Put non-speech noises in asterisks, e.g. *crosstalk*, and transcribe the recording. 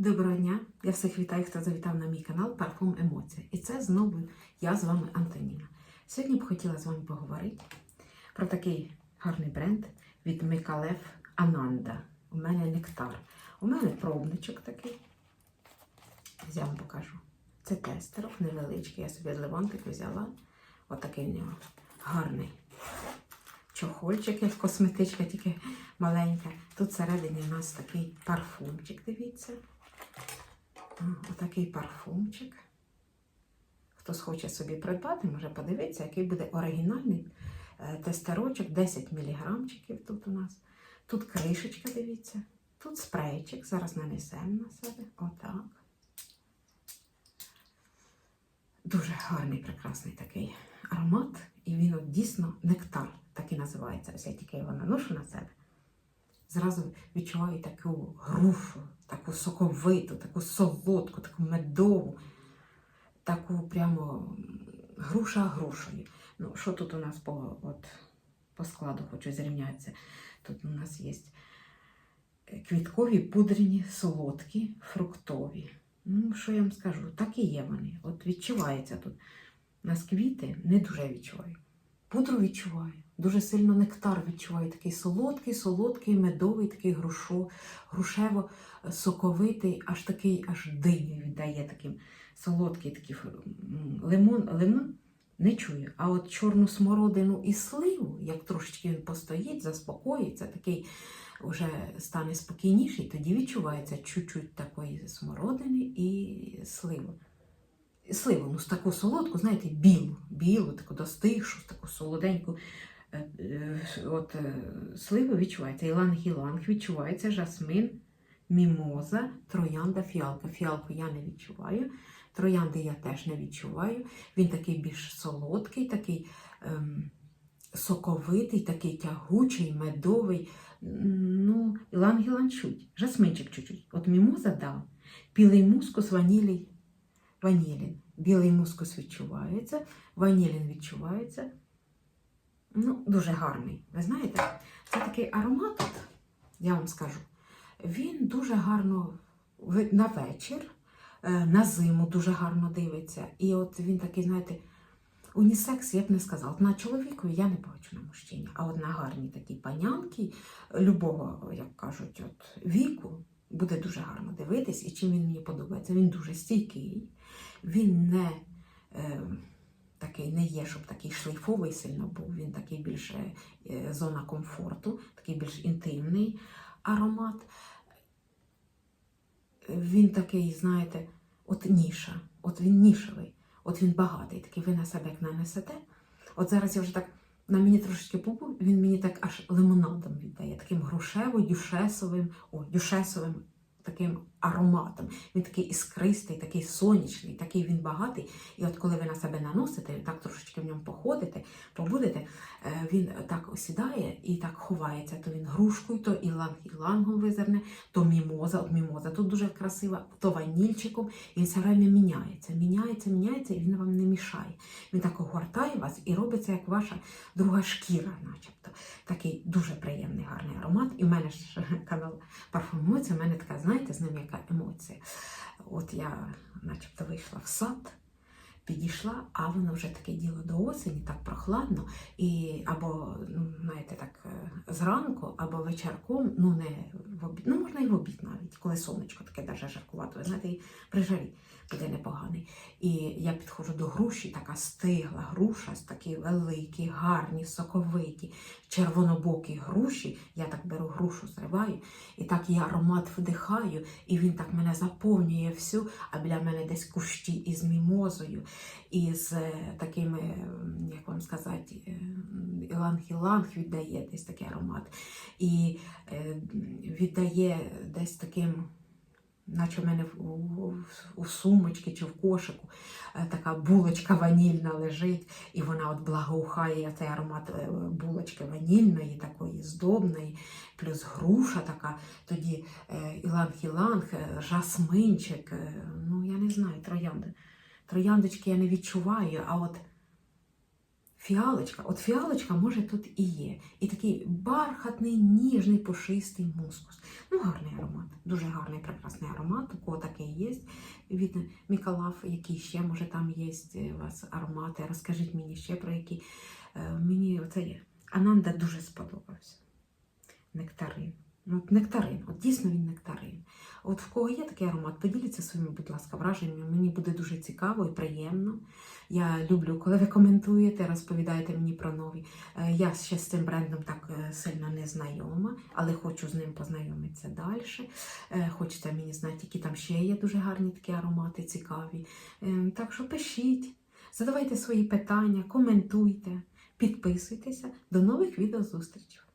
Доброго дня! Я всіх вітаю, хто завітав на мій канал Парфум Емоція. І це знову я з вами Антоніна. Сьогодні б хотіла з вами поговорити про такий гарний бренд від Микалев Ананда. У мене нектар. У мене пробничок такий. Я вам покажу. Це тестерок невеличкий. Я собі з Левантики взяла. Отакий в нього гарний чохольчик, як косметичка, тільки маленька. Тут всередині у нас такий парфумчик, дивіться. Отакий парфумчик. Хтось хоче собі придбати, може подивитися, який буде оригінальний е, тестерочок, 10 міліграмчиків тут у нас. Тут кришечка, дивіться. Тут спрейчик. Зараз нанесемо на себе. Отак. Дуже гарний, прекрасний такий аромат. І він от дійсно нектар, так і називається. Ось я тільки його наношу на себе. Зразу відчуваю таку грушу, таку соковиту, таку солодку, таку медову, таку прямо груша грушою. Ну, що тут у нас по, от, по складу хочу зрівнятися? Тут у нас є квіткові, пудрені, солодкі, фруктові. Ну, що я вам скажу? Так і є вони. От відчувається тут. У нас квіти не дуже відчуваю. Пудру відчуваю. Дуже сильно нектар відчуваю. Такий солодкий, солодкий, медовий, такий грушо, грушево-соковитий, аж такий аж дивний віддає таким солодкий такий лимон, лимон не чую. А от чорну смородину і сливу, як трошечки постоїть, заспокоїться, такий вже стане спокійніший, тоді відчувається чуть-чуть такої смородини і сливи. Сливу, ну, таку солодку, знаєте, білу, білу, таку достигшу, таку солоденьку. Е, е, От е, сливу відчувається, іланг-іланг відчувається, жасмин, мімоза, троянда, фіалка. Фіалку я не відчуваю, троянди я теж не відчуваю. Він такий більш солодкий, такий ем, соковитий, такий тягучий, медовий. Ну, іланг-іланг чуть, жасминчик чуть-чуть. От мімоза дав, білий мускус, ванілій, ванілін. Білий мускус відчувається, ванілін відчувається. Ну, дуже гарний. Ви знаєте, це такий аромат, я вам скажу, він дуже гарно на вечір, е, на зиму дуже гарно дивиться. І от він такий, знаєте, унісекс, я б не сказала. На чоловікові я не бачу на мужчині, а от на гарній такій панянки, любого, як кажуть, от віку, буде дуже гарно дивитись. І чим він мені подобається? Він дуже стійкий, він не. Е, такий не є, щоб такий шлейфовий сильно був. Він такий більше зона комфорту, такий більш інтимний аромат. Він такий, знаєте, от ніша, от він нішевий, от він багатий, такий ви на себе як нанесете. От зараз я вже так на мені трошечки побув, він мені так аж лимонадом віддає, таким грушево-дюшесовим, о, дюшесовим таким ароматом. Він такий іскристий, такий сонячний, такий він багатий. І от коли ви на себе наносите, так трошечки в ньому походите, побудете, е, він так осідає і так ховається. То він грушкою, то іланг ілангом визирне, то мімоза. От мімоза тут дуже красива, то ванільчиком. І він все время міняється, міняється, міняється, і він вам не мішає. Він так огортає вас і робиться як ваша друга шкіра, начебто. Такий дуже приємний, гарний аромат. І в мене ж *laughs* канал парфумується, у мене така, знаєте, з ним яка емоція. От я, начебто, вийшла в сад, підійшла, а воно вже таке діло до осені, так прохладно, і або, ну, знаєте, так е, зранку, або вечірком, ну не в обід, ну можна і в обід навіть, коли сонечко таке даже жаркувато, знаєте, і при жарі буде непоганий. І я підходжу до груші, така стигла груша, такі великі, гарні, соковиті, червонобокі груші. Я так беру грушу, зриваю, і так я аромат вдихаю, і він так мене заповнює всю, а біля мене десь кущі із мімозою, і з е, такими, як вам сказати, е, іланг-іланг віддає десь такий аромат. І е, віддає десь таким. Наче в мене у, сумочці чи в кошику е, така булочка ванільна лежить, і вона от благоухає цей аромат е, булочки ванільної, такої здобної, плюс груша така, тоді іланг-іланг, е, жасминчик, ну я не знаю, троянди. Трояндочки я не відчуваю, а от Фіалочка, от фіалочка, може, тут і є. І такий бархатний, ніжний, пушистий мускус. Ну, гарний аромат, дуже гарний, прекрасний аромат. У кого такий є. Від Мікалав, які ще, може, там є у вас аромати. Розкажіть мені ще про які. Е, Мені це є. Ананда дуже сподобався. Нектарин. Ну, от нектарин, от дійсно він нектарин. От в кого є такий аромат, поділіться своїми, будь ласка, враженнями. Мені буде дуже цікаво і приємно. Я люблю, коли ви коментуєте, розповідаєте мені про нові. Е, Я ще з цим брендом так е, сильно не знайома, але хочу з ним познайомитися далі. Хочеться мені знати, які там ще є дуже гарні такі аромати, цікаві. Е, Так що пишіть, задавайте свої питання, коментуйте, підписуйтеся. До нових відеозустрічей.